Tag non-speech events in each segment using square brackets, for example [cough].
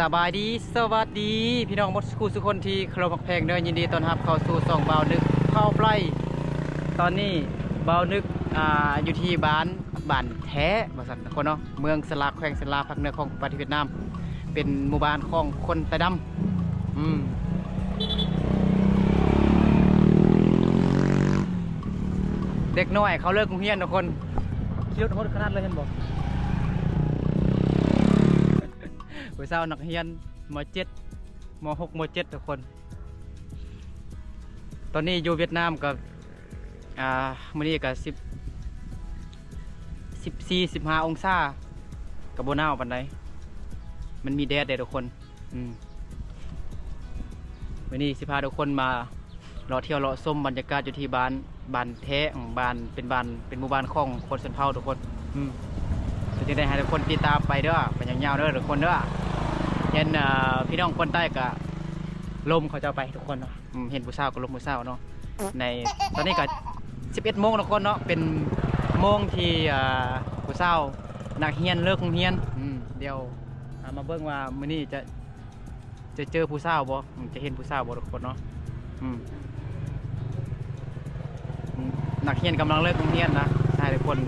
สบายดีสวัสดีพี่น้องมดคู่สุคนที่เคารพรักแพงเด้อยินดีต้อนรับเข้าสู่สองเบานึกเข้าไพร่ตอนนี้เบานึกอ่าอยู่ที่บ้านบ้านแท้บ่ซั่นทุกคนเนาะเมืองสลาแขวงสลาภาคเหนือของประเทศเวียดนาม เป็นหมู่บ้านของคนไตดำอืมเด็กน้อยเขาเลิกโรงเรียนทุกคนขี่รถโหดขนาดเลยเห็นบ่ผู้ สาวนักเรียนมเจ็ดมหกมเจ็ดทุกคน ตอนนี้อยู่เวียดนามกับอ่ามื้อนี้กับสิบสิบสี่สิบห้าองศากับโบนาวปันใดมันมีแดดเดทุกคนอืมวันนี้สิพาทุกคนมาเลาะเที่ยวเลาะส้มบรรยากาศอยู่ที่บ้านบ้านแท้ของบ้านเป็นบ้านเป็นหมู่บ้านของคนชนเผ่าทุกคน อืมจะได้ให้ทุกคนติดตามไปเด้อไปยาวๆเด้อทุกคนเด้อ เห็นพี่น้องคนใต้ก็ลมเขาจะเอาไปทุกคนเนาะเห็นผู้สาวก็ลมผู้สาวเนาะในตอนนี้ก็11โมงทุกคนเนาะเป็นโมงที่ผู้สาวนักเรียนเลิกโรงเรียนเดี๋ยวมาเบิ่งว่ามื้อนี้จะจะเจอผู้สาวบ่จะเห็นผู้สาวบ่ทุกคนเนาะนักเรียนกำลังเลิกโรงเรียนนะให้ทุกคน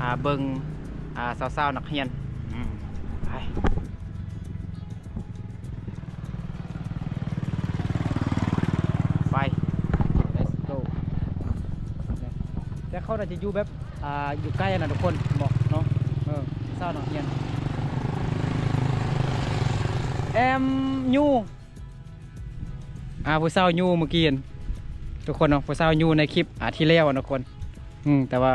อ่าเบิ่งสาวๆนักเรียนไป เขาน่าจะอยู่แบบอ่าอยู่ใกล้นะทุกคนบอกเนาะเออเศร้าหน่อยเฮียนแอมยูอ่าผู้เศร้ายูเมื่อกี้ทุกคนเนาะผู้เศร้ายูในคลิปอ่าที่แล้วอะทุกคนอืมแต่ว่า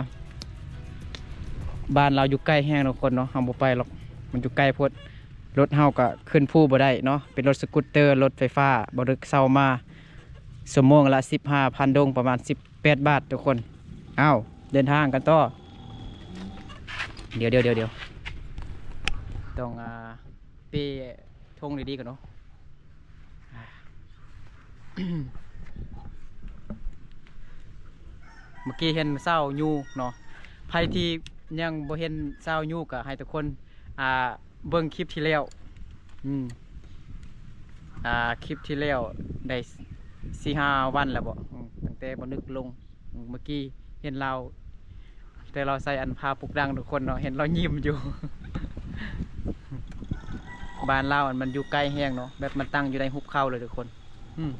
บ้านเราอยู่ใกล้แห้งทุกคนเนาะเฮาบ่ไปหรอกมันอยู่ใกล้พดรถเฮาก็ขึ้นผู้บ่ได้เนาะเป็นรถสกูตเตอร์รถไฟฟ้าบ่ดึกเศร้ามาสมงละสิบห้าพันดงประมาณสิบแปดบาททุกคนอ้าว เดินทางกันต่อ เดี๋ยวเดี๋ยวเดี๋ยวเดี๋ยวต้องอ่าเปทงดีๆกันเนาะเมื่อกี้เห็นเศร้ายูเนาะใครที่ยังบ่เห็นเศร้ายูก็ให้ทุกคนอ่าเบิ่งคลิปที่แล้วอืมอ่าคลิปที่แล้วได้สี่ห้าวันแล้วบ่ตั้งแต่บ่นึกลงเมื่อกี้เห็นเรา แต่เราใส่อันพาปลุกดังทุกคนเนาะเห็นเรายิ้มอยู่ บ้านเราอันมันอยู่ใกล้แห้งเนาะแบบมันตั้งอยู่ในหุบเขาเลยทุกคนอืม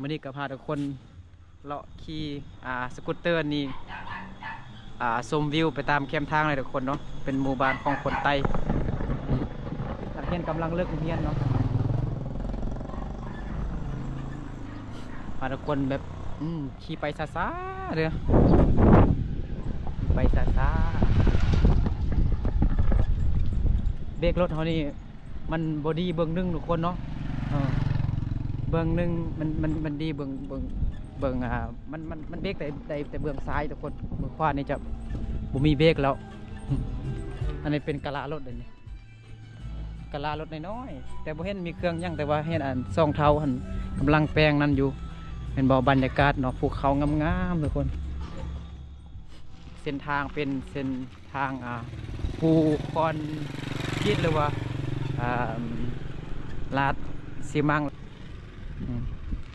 มื่อนี้ก็พาทุกคนเลาะขี่อ่าสกูตเตอร์นี่อ่าชมวิวไปตามแคมทางเลยทุกคนเนาะเป็นหมู่บ้านของคนไต้นักเรียนกำลังเลิกเรียนเนาะพาทุกคนแบบอืมขี่ไปซาซาๆเลย ไปซาซาเบรกรถเขานี่มันบอดี้เบื้องหนึงทุกคนเนาะเบื้องหนึงมันมันมันดีเบื้องเบื้องเบื้องอ่ามันมันมันเบรกแต่แต่แต่เบื้องซ้ายทุกคนเบื้องขวานี่จะบ่มีเบรกแล้ว อันนี้เป็นกะลารถเลยนี่กะลารถน้อยๆแต่บ่เห็นมีเครื่องยังแต่ว่าเห็นอันซองเท้าหันกำลังแปลงนั่นอยู่เป็นบ่บรรยากาศเนาะภูเขางามๆทุกคน เส้นทางเป็นเส้นทางอ่าภูคอนคิดหรือว่าอ่าลาดซีมัง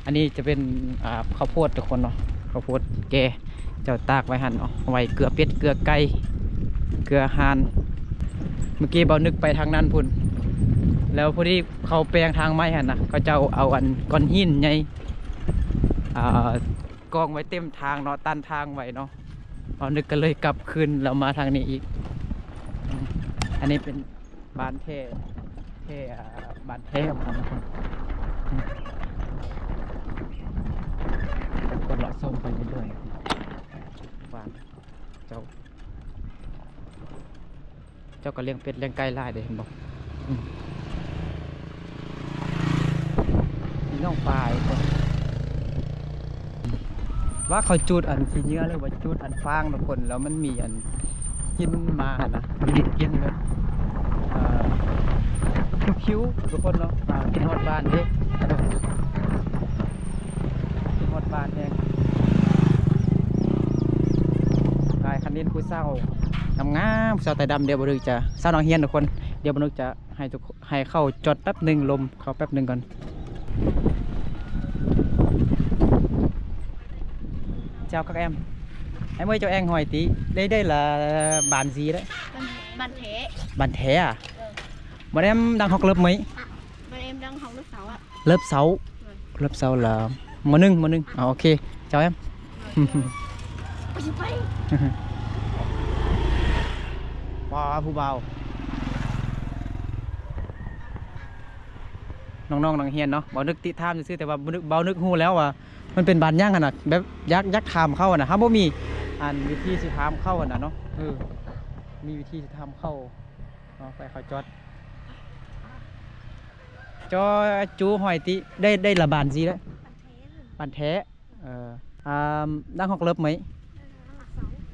อันนี้จะเป็นอ่าข้าวโพดทุกคนเนาะข้าวโพดแกเจ้าตากไว้หันเนาะไว้เกลือเป็ดเกลือไก่เกลือหานเมื่อกี้เบานึกไปทางนั้นพุ่นแล้วพอดีเขาแปลงทางไม้หันนะเขาจะเอาเอาอันก้อนหินไงอ่ากองไว้เต็มทางเนาะตันทางไว้เนาะ เอานึกกันเลยกลับคืนเรามาทางนี้อีก อันนี้เป็นบ้านเท่เท่บ้านเท่ของเรานครับก็เลาะส้มไปเรื่อยๆบ้านเจ้า เจ้าก็เลี้ยงเป็ดเลี้ยงไก่หลายเด้เห็นบอกมีน้องปลายคน ว่าเขาจุดอันขี้เนื้อหรือว่าจุดอันฟางทุกคน แล้วมันมีอันกินมาหั่นะมันกินเอ่อคิ้วๆทุกคนเนาะกินฮอดบ้านเด้กินฮอดบ้านแน่กายคันเน้นผู้เศร้างามๆผู้เศร้าแต่ดำเดี๋ยวบ่ดึกจะเศร้าน้องเฮียนทุกคน เดี๋ยวบนุกจะให้ทุกให้เข้าจอดแป๊บหนึ่งลม เข้าแป๊บหนึ่งก่อน เจ้า các em em ơi cho em hỏi tí đây đây là bàn gì đấy Bàn, bàn thế bàn thế à bọn em đang học lớp mấy Bọn em đang học lớp 6 ạ lớp 6 lớp 6 là món nưng món nưng à, ok chào em Ôi chị bay ว้าวผู้เบาน้องๆนังเฮียนเนาะบ่นึกติถามซื่อๆแต่ว่าบ่นึกเบานึกฮู้แล้วว่ามันเป็นบานย่างขนาดแบบยักยักถามเข้าอะนะฮะบ่มีอันวิธีสิถามเข้าอะนะเนาะเออมีวิธีสิถามเข้าเนาะไปเขาจอดจอจูหอยติได้ได้ละบาน gì đấy Bàn thế rồi bàn thế ờ, à, đang học lớp mấy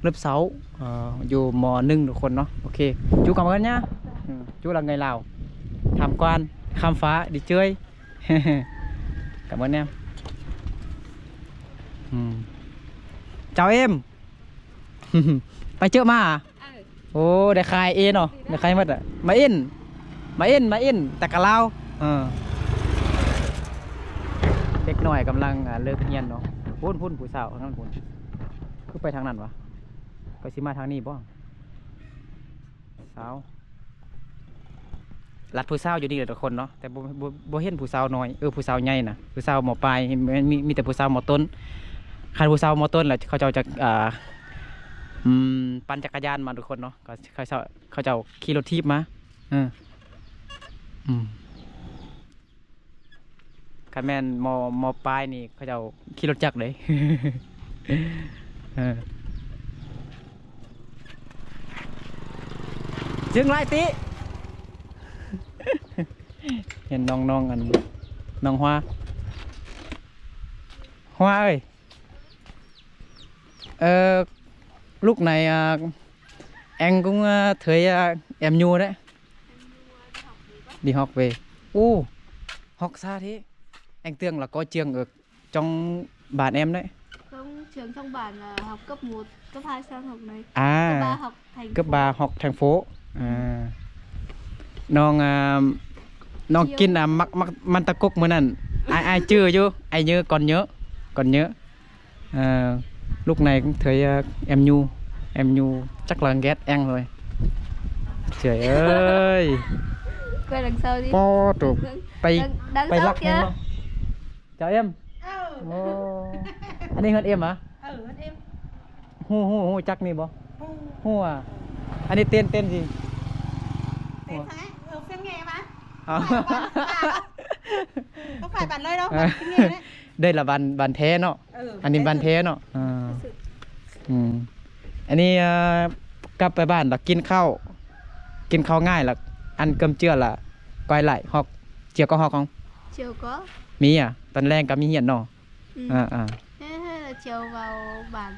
Lớp 6 lớp 6 ờ, dù mò nưng được คนเนาะโอเค chú cảm ơn nhá ừ, chú là người Lào tham quan khám phá đi chơi cảm ơn em ừ. chào em ไปเจอมาอะ Ừ โอ้ได้ขายเองเนาะได้ขายห มัดอะมาอินมาอินมาอินแต่กะลาวเออเด็กหน่อยกำลังอ่าเลิกเรียนเนาะพุ่นพุ่นผู้สาวทางนั้นพุ่นคือไปทางนั้นวะก็สิมาทางนี้บ่สาวรัดผู้สาวอยู่นี่แหละทุกคนเนาะแต่บ่บ่บ่เห็นผู้สาวน้อยเออผู้สาวใหญ่น่ะผู้สาวหมอปลายมีมีมีแต่ผู้สาวหมอต้น คันผู้สาวหมอต้นแหละเขาเจ้าจะอ่าอืมปั่นจักรยานมาทุกคนเนาะก็เขาเจ้าเขาเจ้าขี่รถทีบมาเอออืมคันแมนมอมอปลายนี่เขาเจ้าขี่รถจักรเลยเออจึงไรติ เห็นน้องน้องอันน้อง hoa hoa ơi ờ, lúc này à, anh cũng à, thấy à, em nhu đấy đi học về u học xa thế anh tưởng là có trường ở trong bản em đấy Không, trường trong bản là học cấp 1, cấp 2 sang học này Cấp 3 à học thành cấp phố. 3 học thành phố à น้องอ่าน้องกินอะมักมักมันตะกุกมื้อนั้นไอไอายชื่ออยู่ไอ nhớ còn nhớ còn nhớ à, lúc này cũng thấy à, em nhu em nhu chắc là ghét anh rồi. Trời [laughs] ơi! Quay đằng sau đi. Po trục bay sau lắc không chào em. Ừ, Ồ. [laughs] anh ấy hơn em hả? Ừ anh em. Hu hu hu chắc nè bố hu à. Anh ấy tên tên gì? Tên? Thái, ừ, phiên nghe mà. À. Không phải bạn. Nơi đâu, bạn phiên nghe đấy đây là bàn bàn thế nọ Ừ, อันนี้บ้านเทเนาะอ่าอืมอันนี้เอ่อกลับไปบ้านแล้วกินข้าว กินข้าวง่ายแล้วอันเกิมเจือละก้อยไหลหอก เจียวก็หอกของ Chiều có มีอะ ตอนแรกก็มีเหียนเนาะ ừ. อ่าอ่า Thế hay là chiều vào bản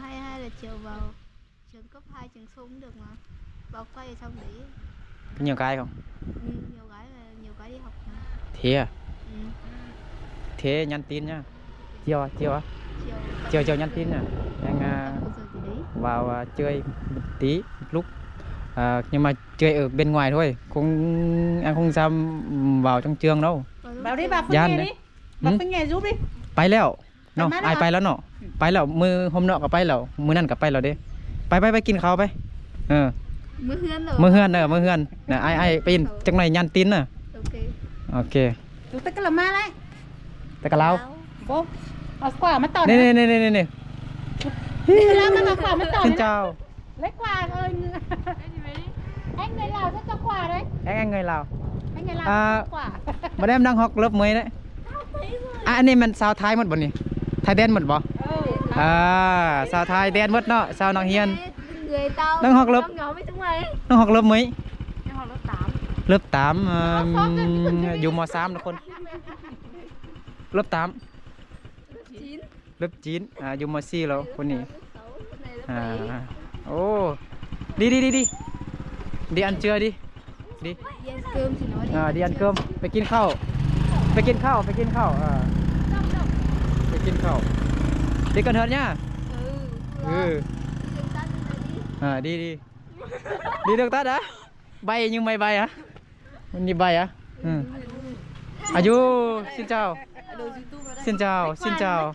hay hay là chiều vào trường cấp 2 trường sung cũng được mà Vào quay ở trong đấy เป็นยังไงของ ừ, Nhiều gái là nhiều gái đi học mà เทีย ừ. เทยันตีน nha เจียวอะเจียวอะ Chiều เจียว เจียวยันตีน nha đang à, tầm một giờ gì đấy vào à, chơi một tí một lúc à, nhưng mà chơi ở bên ngoài thôi không em không dám vào trong trường đâu Vào lúc Bảo đi chiều- bà phiên Gian nghe đấy. đi Bà Ừ. phiên nghe giúp đi ไปแล้วเนาะไปมาแล้วไอายไปแล้วเนาะไปแล้วมือหมเนาะก็ไปแล้วมือนั่น ก็ไปแล้วเด้ไปไปไปกินข้าวไปเออ Mưa hươn rồi มือเฮือนเนอะมือเฮือนนะไอไอายไปกินจังไหนยันตีนน่ะ Ok โอเค Chú tất cả là ma đấy แต่กับเรา Báo. Cô Ở quả mất tỏ นี่ nữa นี่นี่นี่นี่ Đi làm mà quả mất tỏ สิน nữa เจ้า Lấy quả ơi Anh người Lào sẽ cho quả đấy แองแองไงเรา Anh người Lào À. sẽ cho quả มาได้มดังฮอกเลิฟเมยเนี่ยอะอันนี้มันสาวไทยหมดบ่นี่ไทยแดนหมดบ่ Ừ อ่าสาวไทยแดนหมดเนาะสาวนังเฮียน Người tao Đang học lớp. trong nhóm với chúng mày น้องฮอกเลิฟเมย Em học lớp 8เลิฟตามเอิ่มอยู่มสามทุกคนเลิฟตาม Lớp 9เลิฟจีนอ่าอยู่มสี่แล้วคนนี้ Lớp 6 Con này lớp อ่า7โอ้ดีดีดีดีดีอันเจือดิดี Đi ăn cơm thì nói đi อ่าดีอันเกิมไปกินข้าวไปกินข้าวไปกินข้าวอ่าไปกินข้าวดีกันเถิดเนี่ย Ừ เออ Trường ta trên này đi อ่าดีดีดี được tắt đã bay nhưng mày bay á mình đi bay á ừ. à du xin chào xin chào xin chào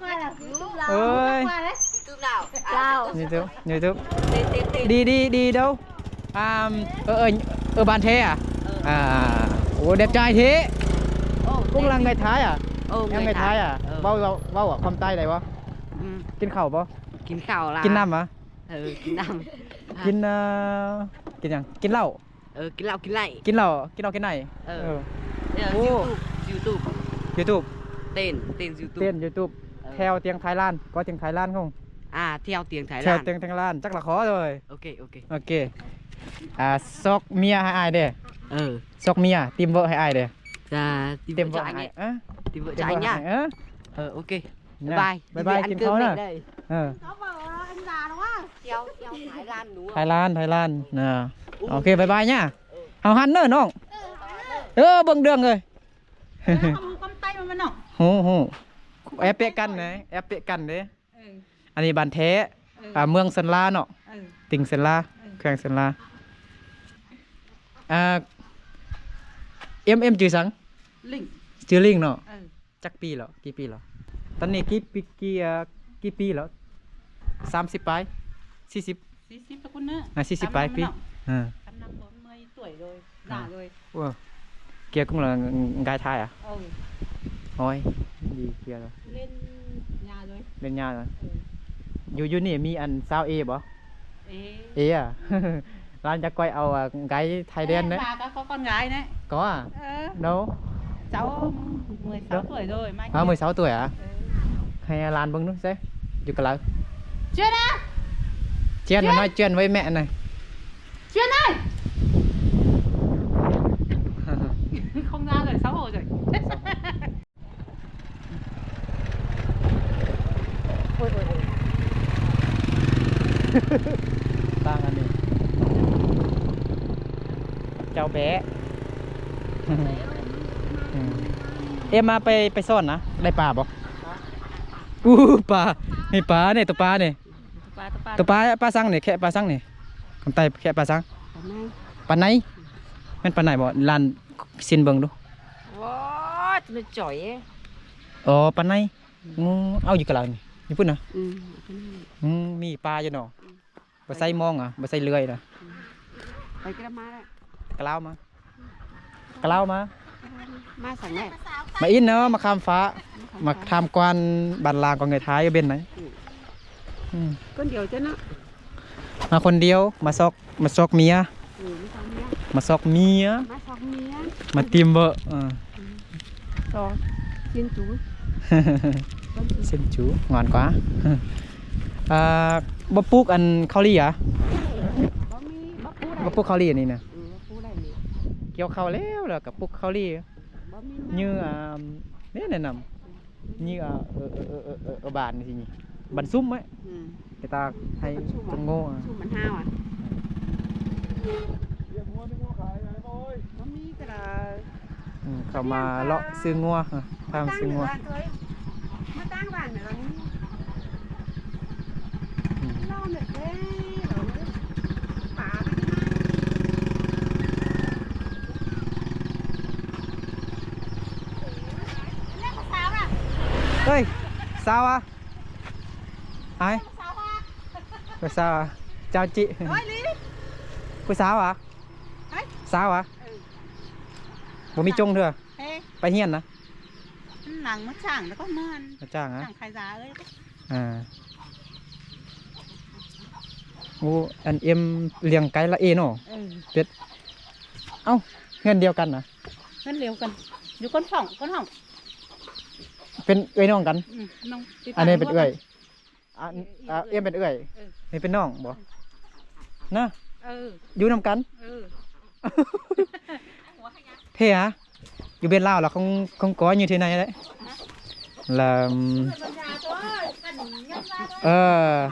ơi chào youtube youtube đi đi đi đâu à ở ở ở bàn thế à à ủa đẹp trai thế cũng là người thái à em người thái à bao bao bao ở khoăm tay này bao อืมกินข้าวบ่กินข้าวละกินน้ำเหรอเออกินน้กินเอ่ Tên, tên YouTube. Tên YouTube. Ừ. Theo tiếng Thái Lan, có tiếng Thái Lan không? À, theo tiếng Thái theo Lan. Theo tiếng Thái Lan, chắc là khó rồi. Ok, ok. Ok. À, Sok Mia hay ai đây? Ừ. Sok Mia, tìm vợ hay ai đây? Dạ, à tìm, tìm vợ, vợ anh ấy. À? Tìm vợ cho anh nhá. À? Ờ, ok. Nha. Bye bye. Bye bye, ăn cơm này đây. Ờ. Thái Lan? Thái Lan, Thái Nè. Ừ. Ok, bye bye nhá. Ừ. Hào hắn nữa đúng không? Ừ, bằng đường rồi. บายเนี่ยเอาหันเนอะน้องเออเบิ่งเดืองเลย Không cầm tay mà mà nọ. โหโหแอปเปะกันนะแอปเปะกันเด้ Ừ. อันนี้บันเทะอ่าเมืองเซนลาเนาะ Ừ. ติงเซนลาแขวงเซนลาอ่าเอ็มเอ็มจือสัง Lỉnh. จือลิงเนาะ Ừ. จักปีแล้วกี่ปีแล้วตอนนี้กี่ปีกี่อ่ากี่ปีแล้วสามสิบปลายสี่สิบ Xí xí cho con nữa. อ่าสี่สิบ Tám ปลาย năm ปี nọ. อ่า Tám năm bốn mươi tuổi rồi. Già rồi. ว้าวเกียร์กุ้งเหรอกายไทยอะ Ừ. โอ้ ย[laughs] ดีเกียร์เลย Lên nhà rồi. เล่นยากเลย Ừ. อยู่อยู่นี่มีอันซาวเอบ่ Ê. เออ่ะ ร้านจะก้อยเอาอ่ะไกด์ไทยแดน Ê, đấy Bà có, có con gái đấy. có à Ừ. đâu Cháu 16 tuổi rồi. Mai à, kia. 16 tuổi à Ừ. hay lan bưng nữa xem chụp cái lỡ Chuyên á. chen nó nói chuyện với mẹ này Chuyên ơi. Tang anh đi chào bé Ừ. em mà ไปไปซ่อนนะ ได้ปลาบ่อู้ปลานี่ปลาเนี่ยตัวปลาเนี่ย Bà, bà, ตัวปลาปลาซังเนี่ยแค่ปลาซังเนี่ยคำไตแค่ปลาซัง hôm nay ปลาไหนแม่นปลาไหนบ่ลานซินเบิ่งดู wow nó chỏi ấy อ๋อปลาไหนงูเอาอยู่กับเรานี่ นี่พุ่นนะ ừ. อืมมีปลาอยู่เนาะบ่ใส่มองอะบ่ใส่เลื่อยนะ đây cái má đấy กะลาวมากะลาวมา má sẵn này มาอินเนาะมาข้ามฟ้า มาทำกวนบันลางของเงยท้ายก็เป็นไหนอืม con điều cho nó มาคนเดียวมาซอกมาซอกเมีย ừ, nó xong nhá มาซอกเมีย má xong mía มาติมเบอร์อ่า rồi xin chú เส้นจูงอนกว่าอ่าบ่ปลูกอันข้าวลี่อะ bó mi bó phú บ่ đây ปลูกข้าวลี่อันนี้นะ ừ, bó phú đây nè เกี่ยวข้าวแล้วแล้วกับปลูกข้าวลี่ bó mi như à nè này nằm như à ở, ở, ở, ở, ở, ở bản gì nhỉ bản sum ấy người ta hay trồng ngô à. chú mình hao à bó mi cái là ừ, เขามาเลาะซื้องัวอะพามา ซื้องัว nó tăng vàng nữa là อืม lo được thế rồi phá cái เฮ้ยสาวอะไอ้ผู้สาวอะเจ้าจิผู้สาวอะสาวอะบ่มีจงเถอะ Ê, ไปเฮียนนะ nàng mất chẳng nó có mơn. มาจ้างอะ Chẳng khai giá ơi. อ่าโอ้อันเอ็มเลี้ยงไก่ละเอเนาะ Ừ. เอ้าเงินเดียวกันนะ Ngân liều cần. Dù con phỏng, con hỏng. เป็นเอ้ยน้องกัน Ừ, nông. Thì อันนี้ phải เป็น nuốt เอื้อย con. อันอะเอ็มเป็นเอื้อยเออนี่เป็นน้องบ่นะ Ừ, อยู่นำกัน ừ. เท่ฮะ อยู่ bên Lào là không không có như thế này đấy là ờ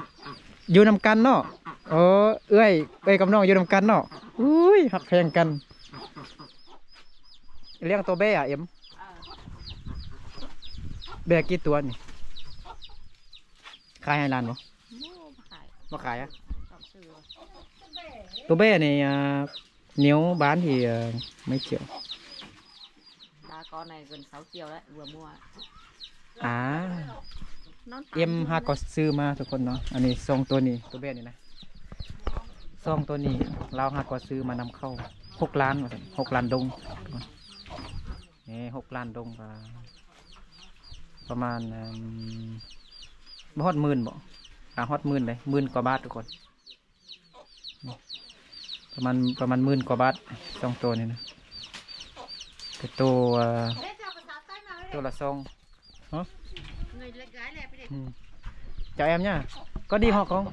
vô nằm căn nó ờ ơi ơi cầm nó vô nằm căn nó ui học phèn căn liang to bé à em bé กี่ตัวนี่ขายให้ร้านบ่ Mua mà khải. บ่ขายอะ Khảo sử rồi. ตัวเบ้นี่อ่า nếu bán thì ờ, mấy triệu ba con này gần 6 triệu đấy vừa mua à nó em ha có ซื้อมาทุกคนเนาะ อันนี้ซองตัวนี้ตัวเบ็ดนี่นะซองตัวนี้เราฮาก็ซื้อมานำเข้าหกล้านว่าซั่นหกล้านดงนี่หกล้านดงก็ประมาณอืมบ่ฮอดหมื่นบ่อ่าฮอดหมื่นเลยหมื่นกว่าบาททุกคนนี่ประมาณประมาณหมื่นกว่าบาทสองตัวนี่นะ cái tô uh, à, tô là xong. Ừ. chào em nhá. Có đi học không?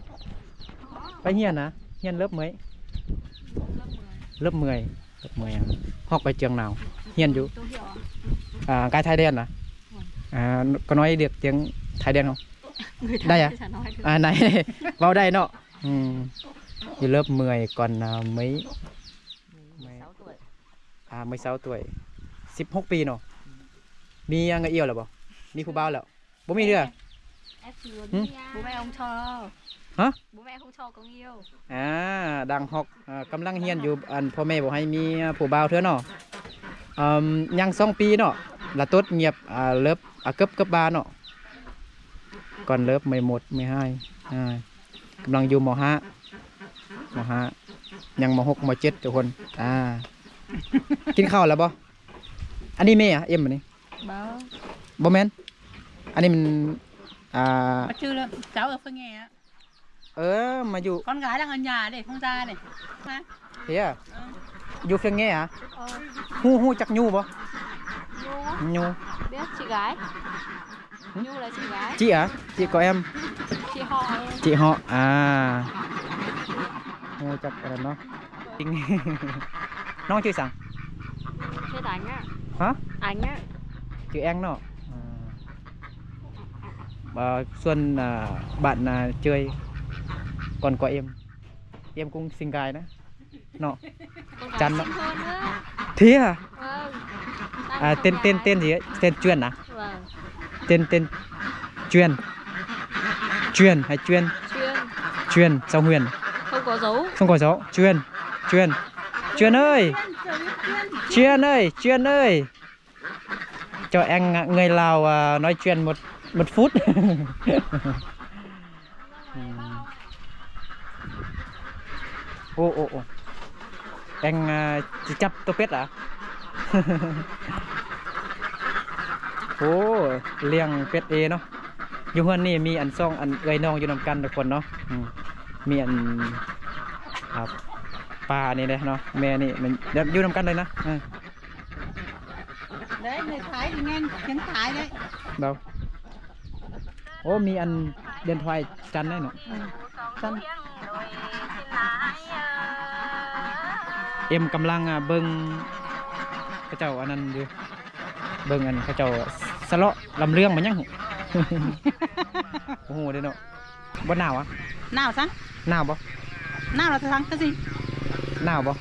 Bé hiền à? Hiền lớp mấy? Lớp 10 lớp 10 à. học ở trường nào? Hiền chú. À, cái thái đen à? à có nói được tiếng thái đen không? Đây à? à này [laughs] vào đây nọ. Ừ. Lớp 10 còn uh, mấy, mấy... à 16 tuổi. À 16 tuổi 16ปีเนาะมีเงยเอี่ยวหรือเปล่ามีผู้บ่าวแล้วบ่มีเด้อ em chỉ muốn Ừ? đi bố mẹ không cho Hả? bố mẹ không cho con yêu อ่าดังหอกอ่ากำลังเฮียนอยู่อันพ่อแม่บอกให้มีผู้บ่าวเถอะเนาะอืมยังสองปีเนาะละตดเงียบอ่าเลิฟอ่าเกือบเกือบบาเนาะก่อนเลิฟไม่หมดไม่ให้อ่ากำลังอยู่มห้ามห้ายังมหกมเจ็ดทุกคนอ่า กินข้าวแล้วบ่ อันนี้แม่อะเอ็มอันนี้ bố บ่แม่นอันนี้มันอ่า mà chưa luôn cháu ở phương nghe á เออมาอยู่ con gái đang ở nhà để không ra này ha เฮียอยู่เฟียงแง่อะ ờ ฮู้ฮู้จักยูบ่ nhu á, ยู biết chị gái nhu là chị gái chị à chị có em chị họ chị họ à Nghe chắc là nó Chính- [laughs] nó chơi sao thế đánh á hả? Anh á. Chữ em nó à. Xuân là bạn là chơi còn có em. Em cũng xinh gái đó. Nó gái Chắn nó. thế à, vâng. À tên tên tên gì ấy? Tên chuyên à? Vâng. Tên tên chuyên. Chuyên hay chuyên. Chuyên sao huyền? Không có dấu. Không có dấu. Chuyên. Chuyên. Chuyên ơi chuyên ơi chuyên ơi cho em người lào à, nói chuyện một một phút [laughs] ô ô ô anh à, chỉ chấp tô pết à โอ้เลี้ยงเป็ดเอเนาะอยู่เฮือนนี่มีอันซ่องอันเอ้ยน้องอยู่นำกันทุกคนเนาะอืมมีอันครับ ปลานี่เลยเนาะแม่นี่มันเดี๋ยวอยู่นำกันเลยนะอ่า đấy người thái thì nghe tiếng thái đấy เดาโอ้มีอันเดินทวายจันทร์ได้เนาะจันทร์เอ็มกำลังอะเบิ่งเขาเจ้าอันนั้นอยู่เบิ่งอันเขาเจ้าสะเลาะลำเรื่องมันยัง โอ้โหเด้อเนาะบ่หนาวอะ nào sáng หนาวบ่ nào là sáng cái gì nào bố?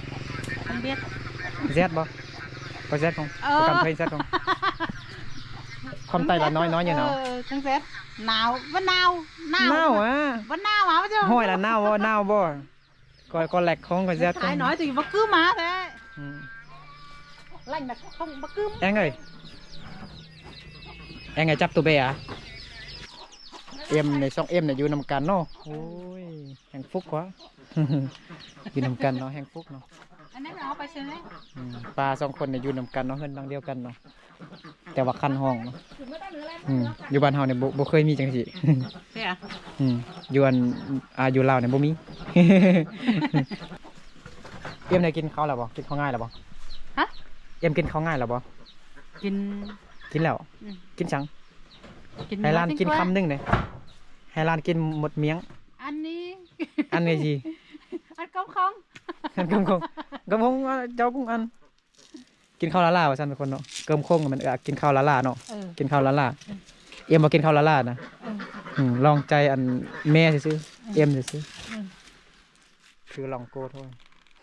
Không biết. Rét bố? Có rét không? Ờ. có cảm thấy rét không? [laughs] Con tay là nói nói như nào? Ừ, không rét nào vẫn nào. Nào. Nào à? Vẫn nào hả chứ hỏi là nào bố nào bố? Coi có lệch không? Có rét không? ai nói thì bất cứ má thế. Ừ. lạnh là không bất cứ em ơi. Em ngày chắp tụi bé à? Em này xong em này vô nằm cắn nó ôi hạnh phúc quá. Vô nằm cắn nó hạnh phúc nó anh ấy là họ phải xem đấy อืมปลาสองคนเนี่ยอยู่นำกันเนาะเฮือนหลังเดียวกันเนาะแต่ว่าคันห้องเนาะอืมอยู่บ้านเฮาเนี่ยบ่บ่เคยมีจังซี่ thế à อืมอยู่อันอ่าอยู่ลาวเนี่ยบ่มี เอ็มได้กินข้าวแล้วบ่กินข้าวง่ายแล้วบ่ฮะเอ็มกินข้าวง่ายแล้วบ่ kín กินแล้ว อืม กินจัง kín ให้ร้าน tính กิน quá. คำหนึงเลยให้ร้านกินหมดเมียง ăn đi อันนี้สิ ăn cơm không อันกำคงกำคงเจ้ากุ้งอันกินข้าวละลาว่าซั่นทุกคนเนาะเกิมคงมันเออกินข้าวละลาเนาะ ừ กินข้าวละลาเอ็มบ่กินข้าวละลานะอืมอืมลองใจอันแม่ซื่อๆเอ็มซื่ออืมๆคือลองโกโ thôi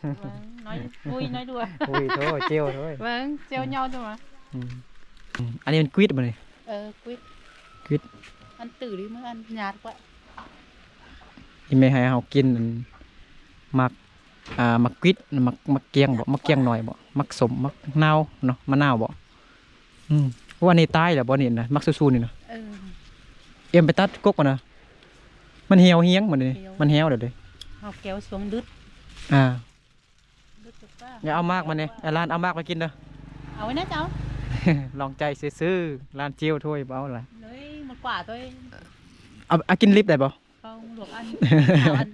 vâng nói vui nói đùa อุ้ยโ thôi เจียวโ thôi vâng trêu nhau thôi mà อืมอืมอันนี้มันกวิดบ่นี่ ờ quýt Quýt. ăn tử đi mới ăn nhạt quá ที่แม่ให้เฮากินนั่น มักอ่ามักกวิดมักมักเกียงบ่มักเกียงหน่อยบ่มักสมมักนาวเนาะมะนาวบ่อืมว่านี่ตายแล้วบ่นี่นะมักสู้ๆนี่นะเออเอ็มไปตัดกกมานะมันเหี่ยวเหียงมันนี่เหี่ยวมันเหี่ยวเดี๋ยวเด้เอาแก้วสวงดึดอ่าดึดถูกป่ะอย่าเอามากมันนี่ไอ้ร้านเอามากมากินเด้อเอาไว้นะเจ้าลองใจซื้อๆร้านเจียวถ้วยเบาอะไรเลยหมดกว่าตัวเองเอาเอากินลิฟต์ได้บ่ เขาหลวกอันสาวอัน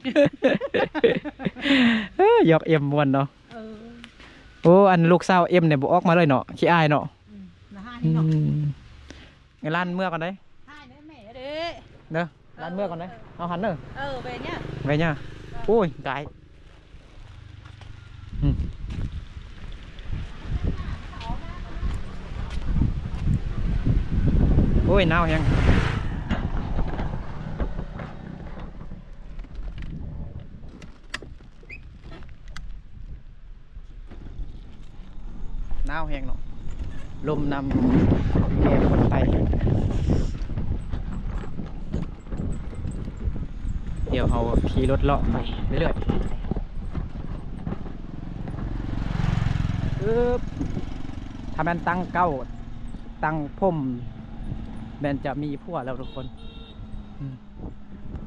เอ้ยหยอกเอ็มมวนเนาะเออโอ้อันลูกสาวเอ็มเนี่ยบ่ออกมาเลยเนาะขี้อายเนาะอืมนะฮะอืนี่เนาะมไอ้ร้านเมื่อก่อนได้ให้ได้แม่เด้อเด้อร้านเมื่อก่อนได้เอาหันเด้อ เออไปเนี่ยไปเนี่ยโอ้ยไกลอืมโอ้ยหนาวยังหนาวแหงเนาะลมนำแก่คนไทยเดี๋ยวเอาขี่รถเลาะไปเรื่อยๆอึ๊บถ้ามันตั้งเก้า ตั้งพุ่มแมนจะมีผัวแล้วทุกคน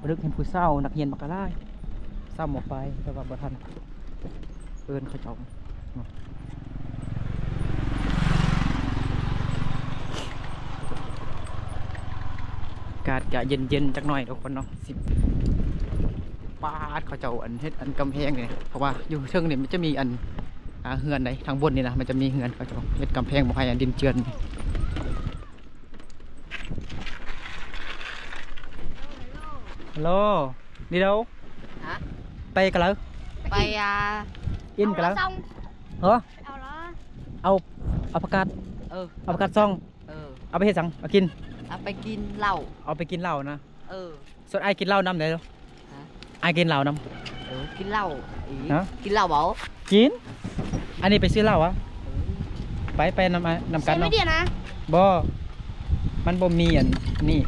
รึกเห็นผู้เศร้า นักเรียนมักกะไล่เศร้าหมอไปแต่ว่าบ่ทันเอินเขาจองเนาะอากาศจะเย็นๆจักหน่อยทุกคนเนาะสิบปาดเขาเจ้าอันเฮ็ดอันกำแพงเนี่ยเพราะว่าอยู่เชิงนี่มันจะมีอันอ่าเฮือนไหนทางบนนี่นะมันจะมีเฮือนเขาเจ้าเฮ็ดกำแพงบ่ให้อันดินเจือนนี่ฮัลโหล đi đâu Hả? bay cả lỡ bay à in cả lỡ xong hả ao đó เอาเอาประกาศ ừ เอาประกาศซอง ừ เอาไปเฮ็ดสังเอากิน à bay kin lẩu เอาไปกินเหล้านะ ừ ส่วนไอ้ายกินเหล้านำได้หรอ ฮะ ไอ้ายกินเหล้าน ừ kin lẩu ý Hả? kin lẩu báu ำกิน อันนี้ไปซื้อเหล้าอะไปไปนำอ่ะนำกัน xe เนาะ mới điện à บ่มันบ่มีอันนี่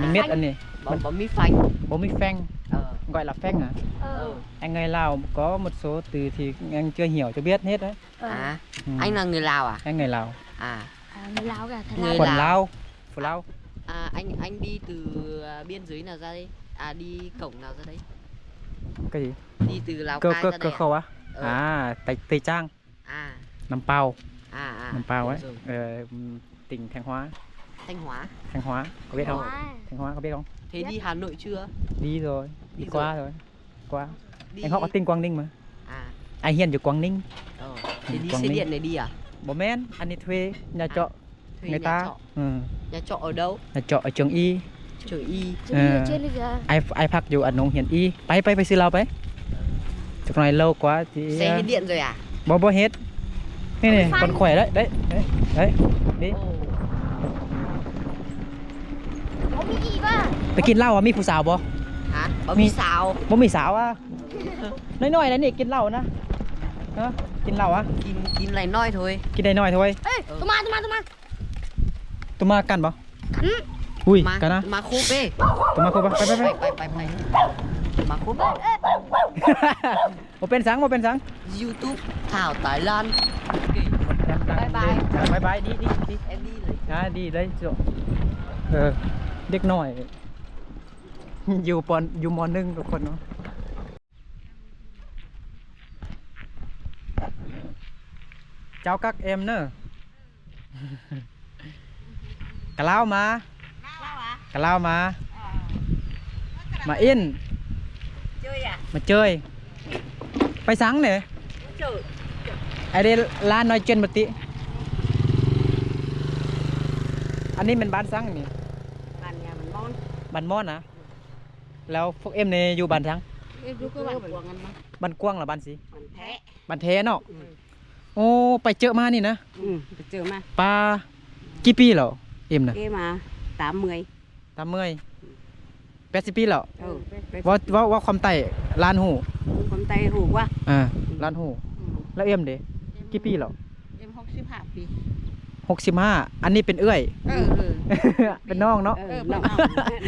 มันเม็ดอันนี้ bấm bấm mi phanh บ่มีแฟง ờ gọi là phanh à ờ ừ anh người Lào có một số từ thì anh chưa hiểu cho biết hết đấy ờ à Ừ. anh là người lào à anh người Lào à à, người lào cả thầy Người lào quần Lào. Lào à anh anh đi từ à, biên giới nào ra đây? À đi cổng nào ra đây? Cái gì? Đi từ lào cơ cai cơ ra cơ đây à? khẩu á? Ừ. à tây tây trang. À. Nằm pao. À à. Nằm pao ấy. rồi. ờ, tỉnh thanh hóa. Thanh hóa. Thanh hóa có biết không? Wow. thanh hóa có biết không? Thế đi hà nội chưa? Đi rồi đi, Đi qua rồi. qua. Đi. Anh họ có tên Quang Ninh mà. À. Anh hiền ở Quang Ninh. Ờ thế đi Quảng xe Ninh. điện này đi à? Bố men anh đi thuê nhà trọ thuê người nhà ta trọ ừ. nhà trọ ở đâu nhà trọ ở trường y trời y Chứ đi ở Ờ. trên đây kìa ai ai phạt dù anh ông hiền y bay bay bay xí lao bay chụp này lâu quá thì xe ờ, hết điện rồi à bó bó hết đây này Phanh. còn khỏe đấy đấy đấy đấy đi Ồ, có cái gì ba ไปกินเหล้าอ่ะมีผู้สาวบ่ hả có Mi- mi sao บ่มีสาวอ่ะน้อยๆนะนี่กินเหล้านะฮะกินเหล้าอ่ะ kín kín này nói thôi กินได้น้อยthôi ê tụi ma tụi ma tụi ma ตัวมา [laughs] กันบ่ cắn อุ้ย mà กันนะ mà khô bê ตัวมาครบปะไปไปไป bay bay bay bay mà khô bê บ่เป็นสังบ่เป็นสัง youtube thảo thái lan Kì, bye bye. bye bye đi đi đi em đi lấy อ่าดีเลยโจเออเด็กน้อย อยู่ปอนอยู่มหนึ่งทุกคนเนาะเจ้ากักเอ็มเนอะ กะเล้ามากะเล้ามามาอิน chơi à มาเจยไปสังเนี่ย chơi ไอเดร้านน้อยเจนบติอันนี้เป็นบ้านสังนี่ bàn nhà mình ngon บ้านมอนนะแล้วพวกเอ็มเนี่ยอยู่บ้านสัง em cứ bạn của ngân mà บ้านกว้างหรือบ้านสี bàn thế บ้านเทเนาะโอ้ไปเจอมานี่นะ ừ được chưa mà ปลากี่ปีแล้ว เอ็มนะ kia mà tám mươi ตามเมื่อยแปดสิบปีแล้ว ừ bé- ว่าว่าว่าความไต่ล้านหู con tay hủ quá อ่าล้านหู ừ. แล้วเอ็มเด้กี่ปีแล้ว em học xếp hạ đi หกสิบห้าอันนี้เป็นเอื้อย ừ ừ เป็นน้องเนาะ ừ nòng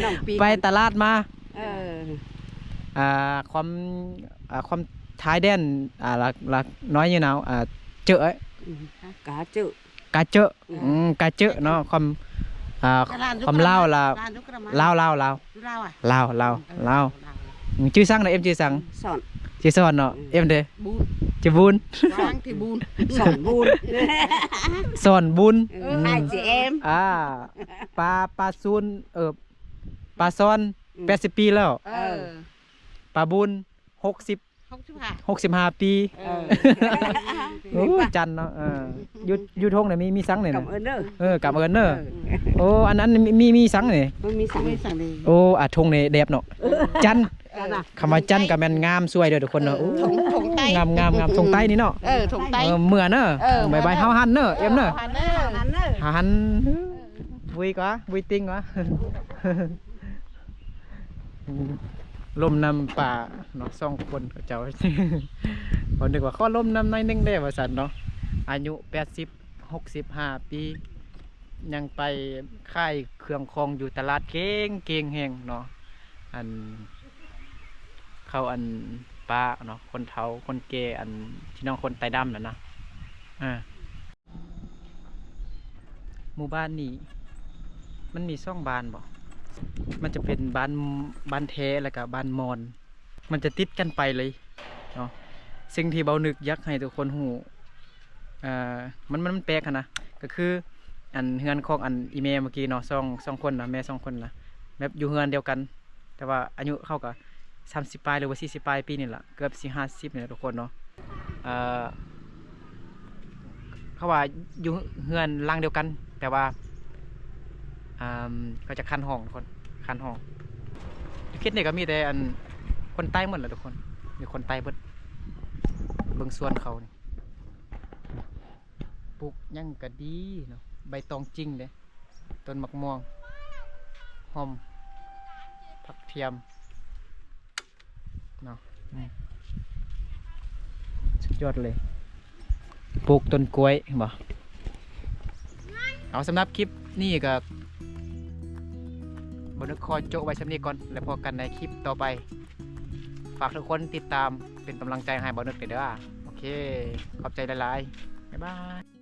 nòng pi ไปตลาดมา ừ อ่าความอ่าความท้ายแดนอ่าลักลักน้อย như nào à chợ ấy Ừ, cá chợ cá chợ Ừ. ừ, cá chợ nó không à, không lao là lao lao lao lao à lao lao lao Ừ, chưa sang này em chưa sang sọn chưa son nó Ừ. em đây bún chưa bun sang thì bún sọn bún son bun Ừ, hai chị em à pa pa sun ở pa son Ừ. 80ปีแล้ว ờ ปลาบุญ 60 không chịu hả 65ปี ờ โอ้จันเนาะเอออยู่อยู่ทงเนี่ยมีมีสังเนี่ย cảm นะ ơn ơ เออกลับเอินเนอะโอ้อันนั้นมีมีมีสังเนี่ย Ôi, mi sang mi sang đi โอ้อาทงเนี่ยแดบเนาะจัน Ăn à คำว่าจันกับแมนงามสวยเด้อทุกคนเนาะโอ้ thùng thùng tay งามงามงามทงใต้นี่เนาะ ờ thùng เอ tay อเหมือนเนอะเออใบใบายเฮาหันเนอะเอ็มเนอะ hắn ơ hắn ơ หันวุยกว่าวุยติ้งวะ ลมนำป่าเนาะสองคนเขาเจ้าผมนึกว่าข้อลมนำน้อยนึงได้ว่าสันเนาะอายุแปดสิบหกสิบห้าปี ยังไปค่ายเครื่องคองอยู่ตลาดเก่งเก่งแหงเนาะอัน เขาอันป้าเนาะคนเฒ่าคนเกอันที่น้องคนไตดำน่ะนะอ่าหมู่บ้านนี้มันมีซ่องบานบ่ มันจะเป็นบ้านบ้านแท้แล้วก็บ้านมอน มันจะติดกันไปเลยเนาะสิ่งที่เบานึกยักให้ทุกคนหูอ่ามันมันมันแปลกนะก็คืออันเฮือนของอันอีเมเมื่อกี้เนาะสองสองคนนะแม่สองคนนะแบบอยู่เฮือนเดียวกัน แต่ว่าอายุเข้ากับสามสิบปลายหรือว่าสี่สิบปลายปีนี่แหละเกือบสี่ห้าสิบเนี่แหละทุกคนเนาะเอ่อเขาว่าอยู่เฮือนหล่างเดียวกัน แต่ว่า อ่าก็จะคันห้องทุกคนคันห้องคิดนี่ก็มีแต่อันคนใต้หมดแหละทุกคนมีคนใต้เบิดเบิ่งส่วนเขานี่ปลูกยังก็ดีเนาะใบตองจริงเด้ต้นมะม่วงหอมผักเทียมเนาะสุดยอดเลยปลูกต้นกล้วยบ่เอาสำหรับคลิปนี่ก็ บนึกคอโจะไว้สำนี้ก่อน แล้วพอกันในคลิปต่อไป ฝากทุกคนติดตามเป็นกำลังใจให้บอนึกเด้อโอเค ขอบใจหลายๆ บ๊ายบาย